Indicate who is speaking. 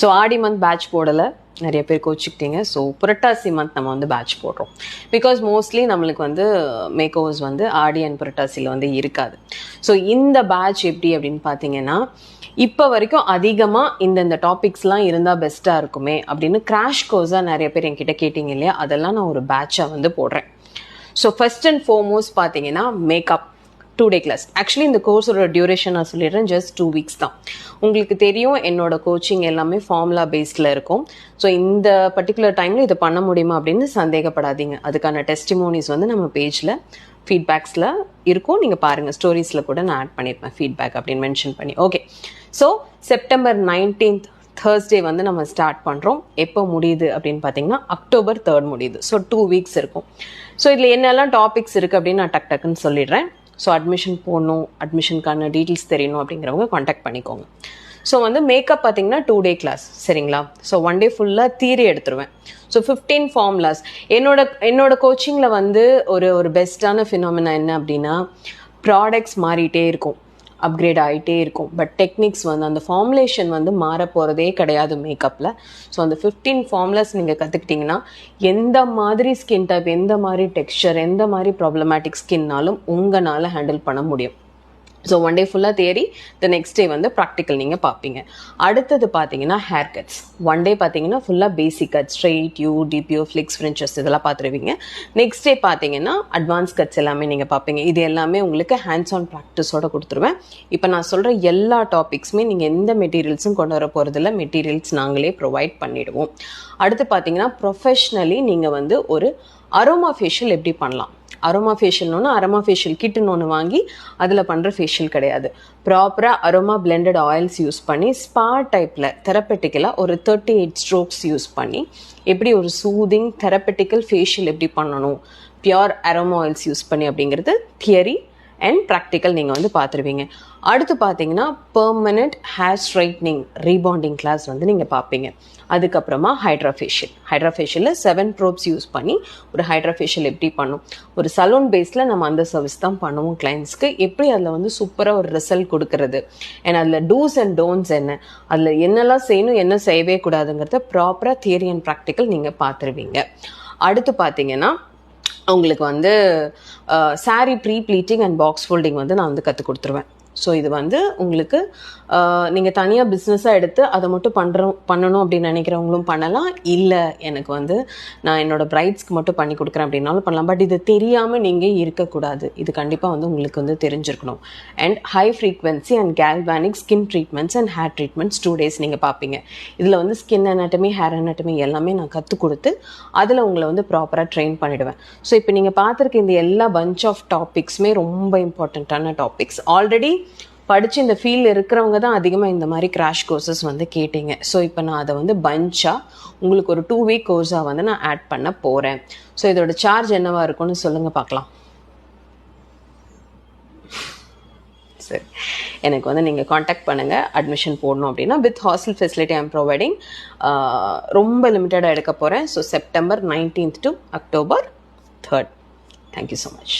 Speaker 1: So ஆடி month batch போடலை. நிறைய பேர் கோச்சிக்கிட்டீங்க. ஸோ புரட்டாசி மந்த் நம்ம வந்து பேட்ச் போடுறோம். பிகாஸ் மோஸ்ட்லி நம்மளுக்கு வந்து மேக் ஓவர்ஸ் வந்து ஆடி அண்ட் புரட்டாசியில் வந்து இருக்காது. ஸோ இந்த பேட்ச் எப்படி அப்படின்னு பார்த்தீங்கன்னா இப்போ வரைக்கும் அதிகமாக இந்தந்த டாபிக்ஸ்லாம் இருந்தால் பெஸ்ட்டாக இருக்குமே அப்படின்னு கிராஷ் கோர்ஸாக நிறைய பேர் என்கிட்ட கேட்டிங்க இல்லையா? அதெல்லாம் நான் ஒரு பேட்சாக வந்து போடுறேன். ஸோ ஃபஸ்ட் அண்ட் ஃபோர்மோஸ்ட் பார்த்தீங்கன்னா makeup two day class actually இந்த கோர்ஸோட டியூரேஷன் நான் சொல்லிடுறேன் ஜஸ்ட் டூ வீக்ஸ் தான். உங்களுக்கு தெரியும் என்னோட கோச்சிங் எல்லாமே ஃபார்முலா பேஸ்டில் இருக்கும். ஸோ இந்த பர்டிகுலர் டைமில் இதை பண்ண முடியுமா அப்படின்னு சந்தேகப்படாதீங்க. அதுக்கான டெஸ்டிமோனிஸ் வந்து நம்ம பேஜில் ஃபீட்பேக்ஸில் இருக்கும். நீங்கள் பாருங்கள் ஸ்டோரிஸில் கூட நான் ஆட் பண்ணியிருப்பேன் ஃபீட்பேக் அப்படின்னு மென்ஷன் பண்ணி. Okay so September nineteenth Thursday வந்து நம்ம ஸ்டார்ட் பண்ணுறோம் எப்போ முடியுது அப்படின்னு பார்த்தீங்கன்னா அக்டோபர் தேர்ட் முடியுது. ஸோ டூ வீக்ஸ் இருக்கும். ஸோ இதில் என்னெல்லாம் டாபிக்ஸ் இருக்குது அப்படின்னு நான் டக் டக்குன்னு சொல்லிடுறேன். ஸோ அட்மிஷன் போடணும் அட்மிஷனுக்கான டீட்டெயில்ஸ் தெரியணும் அப்படிங்கிறவங்க காண்டாக்ட் பண்ணிக்கோங்க. ஸோ வந்து மேக்கப் பார்த்தீங்கன்னா டூ டே கிளாஸ் சரிங்களா? ஸோ ஒன் டே ஃபுல்லாக தீரி எடுத்துருவேன். ஸோ ஃபிஃப்டீன் ஃபார்ம்லாஸ் என்னோட என்னோட கோச்சிங்கில் வந்து ஒரு ஒரு பெஸ்ட்டான ஃபினாமினா என்ன அப்படின்னா ப்ராடக்ட்ஸ் மாறிட்டே இருக்கும். அப்கிரேட் ஆகிட்டே இருக்கும். பட் டெக்னிக்ஸ் வந்து அந்த ஃபார்முலேஷன் வந்து மாற போகிறதே கிடையாது மேக்கப்பில் ஸோ அந்த ஃபிஃப்டீன் ஃபார்முலாஸ் நீங்கள் கற்றுக்கிட்டிங்கன்னா எந்த மாதிரி ஸ்கின் டைப் எந்த மாதிரி டெக்ஸ்சர் எந்த மாதிரி ப்ராப்ளமேட்டிக் ஸ்கின்னாலும் உங்களால் ஹேண்டில் பண்ண முடியும். ஸோ ஒன் டே ஃபுல்லாக தேரி த நெக்ஸ்ட் டே வந்து ப்ராக்டிக்கல் நீங்கள் பார்ப்பீங்க அடுத்தது பார்த்தீங்கன்னா ஹேர் கட்ஸ் ஒன் டே பார்த்தீங்கன்னா ஃபுல்லாக basic cut straight U deep U flicks frenches இதெல்லாம் பார்த்துருவீங்க நெக்ஸ்ட் டே பார்த்தீங்கன்னா அட்வான்ஸ் கட்ஸ் எல்லாமே நீங்கள் பார்ப்பீங்க இது எல்லாமே உங்களுக்கு ஹேண்ட்ஸ் ஆன் ப்ராக்டிஸோட கொடுத்துருவேன். இப்போ நான் சொல்கிற எல்லா டாபிக்ஸுமே நீங்கள் எந்த மெட்டீரியல்ஸும் கொண்டு வர போகிறதில்ல மெட்டீரியல்ஸ் நாங்களே ப்ரொவைட் பண்ணிவிடுவோம் அடுத்து பார்த்தீங்கன்னா ப்ரொஃபஷ்னலி நீங்கள் வந்து ஒரு அரோமா ஃபேஷியல் எப்படி பண்ணலாம்? அரோமா ஃபேஷியல்னு அரோமா ஃபேஷியல் கிட்டுன்னு ஒன்று வாங்கி அதில் பண்ணுற ஃபேஷியல் கிடையாது. ப்ராப்பராக அரோமா பிளெண்டட் ஆயில்ஸ் யூஸ் பண்ணி ஸ்பா டைப்பில் தெரப்பட்டிக்கலாக ஒரு தேர்ட்டி எயிட் ஸ்ட்ரோக்ஸ் யூஸ் பண்ணி எப்படி ஒரு சூதிங் தெரப்பட்டிக்கல் ஃபேஷியல் எப்படி பண்ணணும்? பியோர் அரோமா ஆயில்ஸ் யூஸ் பண்ணி அப்படிங்கிறது தியரி அண்ட் ப்ராக்டிக்கல் நீங்கள் வந்து பார்த்துருவீங்க அடுத்து பார்த்தீங்கன்னா permanent hair straightening rebonding class வந்து நீங்கள் பார்ப்பீங்க அதுக்கப்புறமா ஹைட்ராஃபேஷியல் ஹைட்ராஃபேஷியலில் செவன் ப்ரோப்ஸ் யூஸ் பண்ணி ஒரு ஹைட்ராஃபேஷியல் எப்படி பண்ணும்? ஒரு சலூன் பேஸில் நம்ம அந்த சர்வீஸ் தான் பண்ணுவோம் கிளைண்ட்ஸ்க்கு எப்படி அதில் வந்து சூப்பராக ஒரு ரிசல்ட் கொடுக்கறது? அண்ட் அதில் டூஸ் அண்ட் டோன்ட்ஸ் என்ன? அதில் என்னெல்லாம் செய்யணும் என்ன செய்யவே கூடாதுங்கிறத ப்ராப்பராக தியரி அண்ட் ப்ராக்டிக்கல் நீங்கள் பார்த்துருவீங்க அடுத்து பார்த்தீங்கன்னா உங்களுக்கு வந்து sari pre pleating and box folding வந்து நான் வந்து கற்றுக் கொடுத்துருவேன். ஸோ இது வந்து உங்களுக்கு நீங்கள் தனியாக பிஸ்னஸாக எடுத்து அதை மட்டும் பண்ணுறோம் பண்ணணும் அப்படின்னு நினைக்கிறவங்களும் பண்ணலாம். இல்லை எனக்கு வந்து நான் என்னோடய பிரைட்ஸ்க்கு மட்டும் பண்ணி கொடுக்குறேன் அப்படின்னாலும் பண்ணலாம். பட் இது தெரியாமல் நீங்கள் இருக்கக்கூடாது. இது கண்டிப்பாக வந்து உங்களுக்கு வந்து தெரிஞ்சிருக்கணும். And high frequency and galvanic skin treatments and hair treatments two days நீங்கள் பார்ப்பீங்க. இதில் வந்து ஸ்கின் அனாட்டமி ஹேர் அனாட்டமி எல்லாமே நான் கற்றுக் கொடுத்து அதில் உங்களை வந்து ப்ராப்பராக ட்ரெயின் பண்ணிவிடுவேன் ஸோ இப்போ நீங்கள் பார்த்துருக்க இந்த எல்லா பஞ்ச் ஆஃப் டாபிக்ஸுமே ரொம்ப இம்பார்ட்டண்ட்டான டாபிக்ஸ் ஆல்ரெடி படித்து இந்த ஃபீல்டில் இருக்கிறவங்க தான் அதிகமாக இந்த மாதிரி கிராஷ் கோர்சஸ் வந்து கேட்டீங்க. ஸோ இப்போ நான் அதை வந்து பஞ்சாக உங்களுக்கு ஒரு டூ வீக் கோர்ஸாக வந்து நான் ஆட் பண்ண போகிறேன் ஸோ இதோட சார்ஜ் என்னவாக இருக்கும்னு சொல்லுங்கள் பார்க்கலாம். சரி. எனக்கு வந்து நீங்கள் காண்டாக்ட் பண்ணுங்கள் அட்மிஷன் போடணும் அப்படின்னா with hostel facility I'm providing ரொம்ப லிமிட்டடாக எடுக்க போகிறேன் so September nineteenth to October third thank you so much